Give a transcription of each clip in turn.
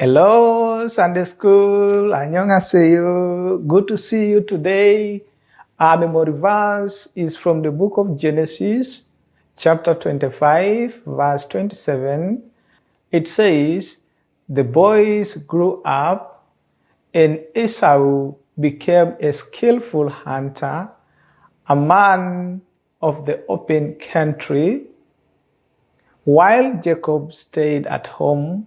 Hello, Sunday School. Annyeonghaseyo. Good to see you today. Our memory verse is from the book of Genesis, chapter 25, verse 27. It says, The boys grew up, and Esau became a skillful hunter, a man of the open country, while Jacob stayed at home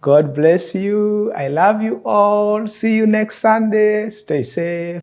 God bless you. I love you all. See you next Sunday. Stay safe.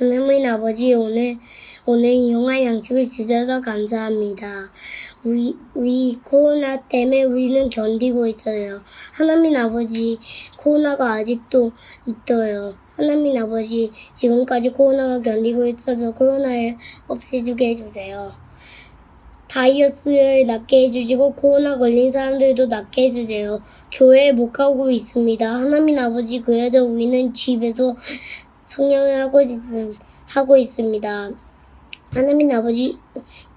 하나님 아버지 오늘 오늘 이용한 양식을 주셔서 감사합니다. 우리 우리 코로나 때문에 우리는 견디고 있어요. 하나님 아버지 코로나가 아직도 있어요. 하나님 아버지 지금까지 코로나가 견디고 있어서 코로나를 없애주게 해주세요. 다이어스를 낫게 해주시고 코로나 걸린 사람들도 낫게 해주세요. 교회에 못 가고 있습니다. 하나님 아버지 그래도 우리는 집에서 성령을 하고, 있, 하고 있습니다. 하나님 아버지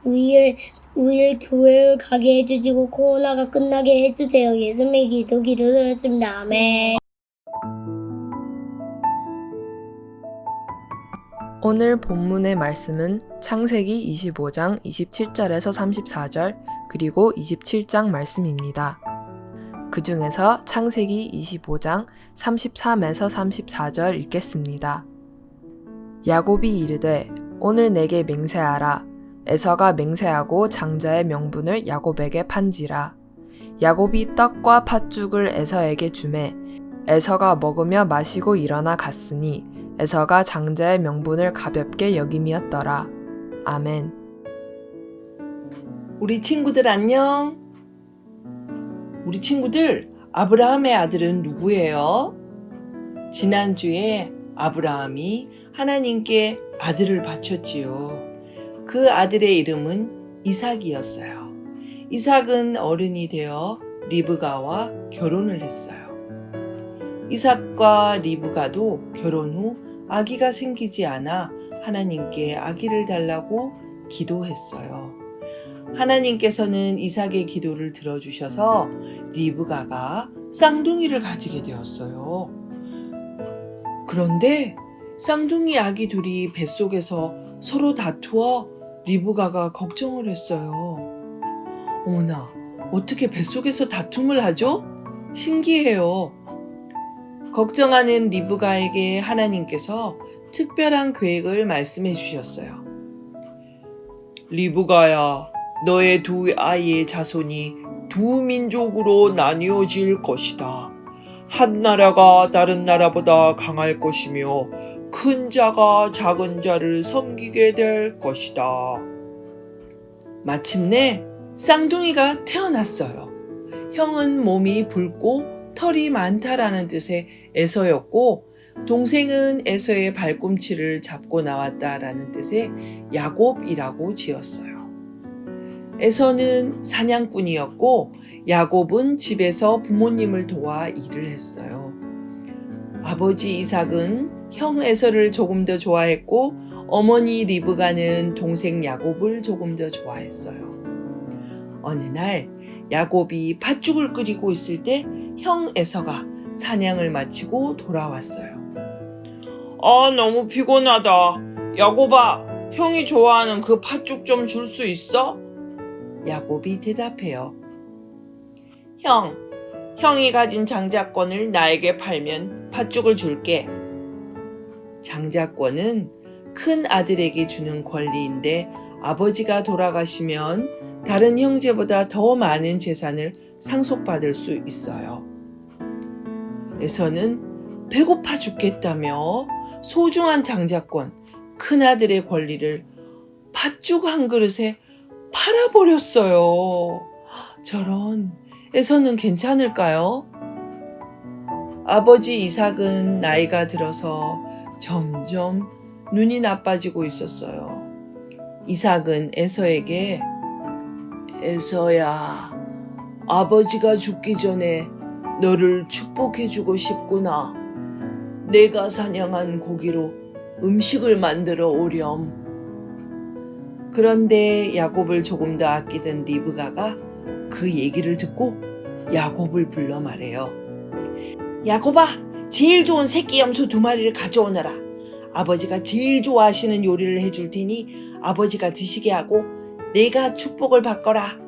우리를 우리를 교회를 가게 해주시고 코로나가 끝나게 해주세요. 예수님의 기도 기도드렸습니다. 아멘. 오늘 본문의 말씀은 창세기 25장 27절에서 34절 그리고 27장 말씀입니다. 그 중에서 창세기 25장 33에서 34절 읽겠습니다. 야곱이 이르되 오늘 내게 맹세하라 에서가 맹세하고 장자의 명분을 야곱에게 판지라 야곱이 떡과 팥죽을 에서에게 주매 에서가 먹으며 마시고 일어나 갔으니 에서가 장자의 명분을 가볍게 여김이었더라. 아멘. 우리 친구들 안녕. 우리 친구들, 아브라함의 아들은 누구예요? 지난주에 아브라함이 하나님께 아들을 바쳤지요. 그 아들의 이름은 이삭이었어요. 이삭은 어른이 되어 리브가와 결혼을 했어요. 이삭과 리브가도 결혼 후 아기가 생기지 않아 하나님께 아기를 달라고 기도했어요. 하나님께서는 이삭의 기도를 들어주셔서 리브가가 쌍둥이를 가지게 되었어요. 그런데 쌍둥이 아기 둘이 뱃속에서 서로 다투어 리브가가 걱정을 했어요. 어머나, 어떻게 뱃속에서 다툼을 하죠? 신기해요. 걱정하는 리브가에게 하나님께서 특별한 계획을 말씀해 주셨어요. 리브가야, 너의 두 아이의 자손이 두 민족으로 나뉘어질 것이다. 한 나라가 다른 나라보다 강할 것이며 큰 자가 작은 자를 섬기게 될 것이다. 마침내 쌍둥이가 태어났어요. 형은 몸이 붉고 털이 많다라는 뜻의 에서였고 동생은 에서의 발꿈치를 잡고 나왔다라는 뜻의 야곱이라고 지었어요. 에서는 사냥꾼이었고 야곱은 집에서 부모님을 도와 일을 했어요. 아버지 이삭은 형 에서를 조금 더 좋아했고 어머니 리브가는 동생 야곱을 조금 더 좋아했어요. 어느 날 야곱이 팥죽을 끓이고 있을 때 형 에서가 사냥을 마치고 돌아왔어요. 아, 너무 피곤하다. 야곱아, 형이 좋아하는 그 팥죽 좀 줄 수 있어? 야곱이 대답해요. 형, 형이 가진 장자권을 나에게 팔면 팥죽을 줄게. 장자권은 큰 아들에게 주는 권리인데 아버지가 돌아가시면 다른 형제보다 더 많은 재산을 상속받을 수 있어요. 에서는 배고파 죽겠다며 소중한 장자권, 큰아들의 권리를 팥죽 한 그릇에 팔아버렸어요. 저런, 에서는 괜찮을까요? 아버지 이삭은 나이가 들어서 점점 눈이 나빠지고 있었어요. 이삭은 에서에게 에서야, 아버지가 죽기 전에 너를 축복해주고 싶구나. 내가 사냥한 고기로 음식을 만들어 오렴. 그런데 야곱을 조금 더 아끼던 리브가가 그 얘기를 듣고 야곱을 불러 말해요. 야곱아, 제일 좋은 새끼 염소 두 마리를 가져오너라. 아버지가 제일 좋아하시는 요리를 해줄 테니 아버지가 드시게 하고 내가 축복을 받거라.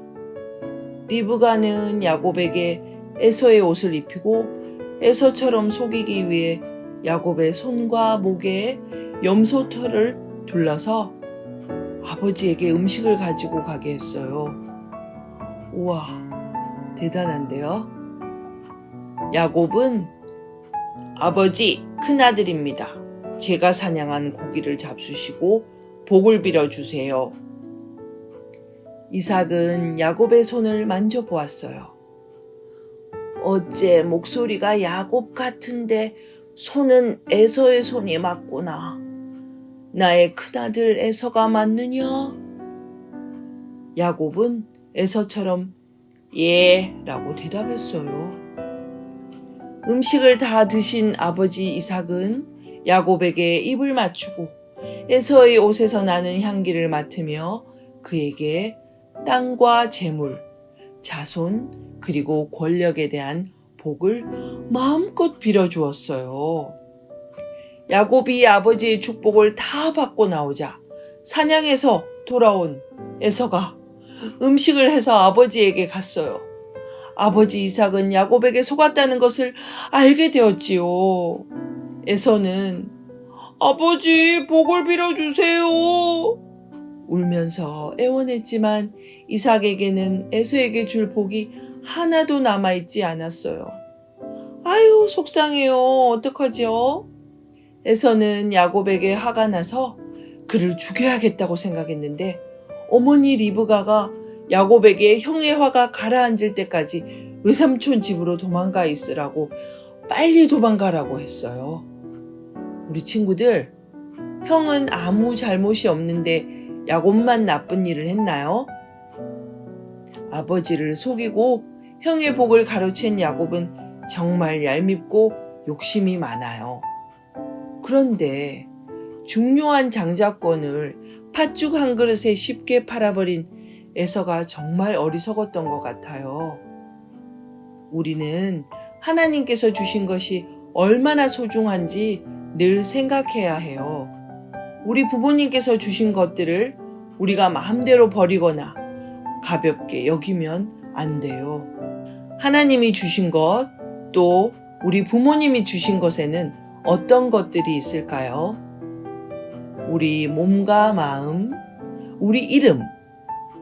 리브가는 야곱에게 에서의 옷을 입히고 에서처럼 속이기 위해 야곱의 손과 목에 염소 털을 둘러서 아버지에게 음식을 가지고 가게 했어요. 우와, 대단한데요? 야곱은 아버지, 큰아들입니다. 제가 사냥한 고기를 잡수시고 복을 빌어주세요. 이삭은 야곱의 손을 만져보았어요. 어째 목소리가 야곱 같은데 손은 에서의 손이 맞구나. 나의 큰아들 에서가 맞느냐? 야곱은 에서처럼 예 라고 대답했어요. 음식을 다 드신 아버지 이삭은 야곱에게 입을 맞추고 에서의 옷에서 나는 향기를 맡으며 그에게 땅과 재물, 자손, 그리고 권력에 대한 복을 마음껏 빌어주었어요. 야곱이 아버지의 축복을 다 받고 나오자 사냥에서 돌아온 에서가 음식을 해서 아버지에게 갔어요. 아버지 이삭은 야곱에게 속았다는 것을 알게 되었지요. 에서는 아버지 복을 빌어주세요. 울면서 애원했지만 이삭에게는 에서에게 줄 복이 하나도 남아있지 않았어요. 아유, 속상해요. 어떡하지요? 에서는 야곱에게 화가 나서 그를 죽여야겠다고 생각했는데 어머니 리브가가 야곱에게 형의 화가 가라앉을 때까지 외삼촌 집으로 도망가 있으라고 빨리 도망가라고 했어요. 우리 친구들, 형은 아무 잘못이 없는데 야곱만 나쁜 일을 했나요? 아버지를 속이고 형의 복을 가로챈 야곱은 정말 얄밉고 욕심이 많아요. 그런데 중요한 장자권을 팥죽 한 그릇에 쉽게 팔아버린 에서가 정말 어리석었던 것 같아요. 우리는 하나님께서 주신 것이 얼마나 소중한지 늘 생각해야 해요. 우리 부모님께서 주신 것들을 우리가 마음대로 버리거나 가볍게 여기면 안 돼요. 하나님이 주신 것, 또 우리 부모님이 주신 것에는 어떤 것들이 있을까요? 우리 몸과 마음, 우리 이름,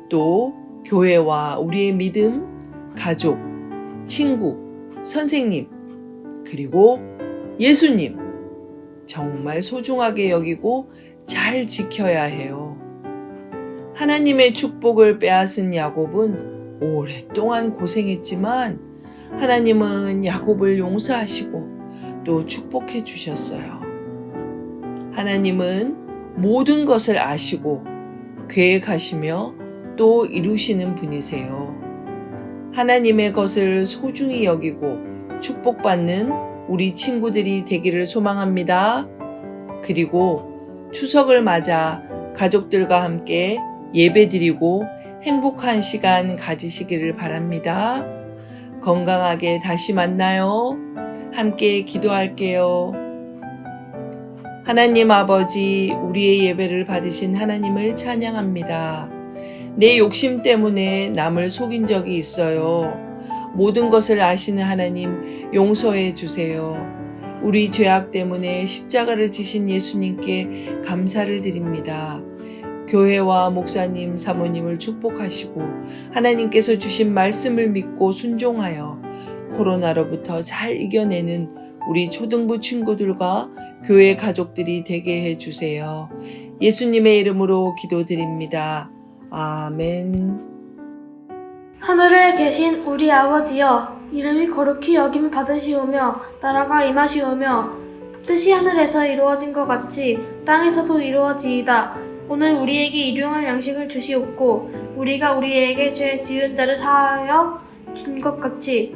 또 교회와 우리의 믿음, 가족, 친구, 선생님, 그리고 예수님. 정말 소중하게 여기고 잘 지켜야 해요. 하나님의 축복을 빼앗은 야곱은 오랫동안 고생했지만 하나님은 야곱을 용서하시고 또 축복해 주셨어요. 하나님은 모든 것을 아시고 계획하시며 또 이루시는 분이세요. 하나님의 것을 소중히 여기고 축복받는 우리 친구들이 되기를 소망합니다. 그리고 추석을 맞아 가족들과 함께 예배드리고 행복한 시간 가지시기를 바랍니다. 건강하게 다시 만나요. 함께 기도할게요. 하나님 아버지, 우리의 예배를 받으신 하나님을 찬양합니다. 내 욕심 때문에 남을 속인 적이 있어요. 모든 것을 아시는 하나님 용서해 주세요. 우리 죄악 때문에 십자가를 지신 예수님께 감사를 드립니다. 교회와 목사님, 사모님을 축복하시고 하나님께서 주신 말씀을 믿고 순종하여 코로나로부터 잘 이겨내는 우리 초등부 친구들과 교회 가족들이 되게 해 주세요. 예수님의 이름으로 기도드립니다. 아멘. 하늘에 계신 우리 아버지여 이름이 거룩히 여김 받으시오며 나라가 임하시오며 뜻이 하늘에서 이루어진 것 같이 땅에서도 이루어지이다 오늘 우리에게 일용할 양식을 주시옵고 우리가 우리에게 죄 지은 자를 사하여 준 것 같이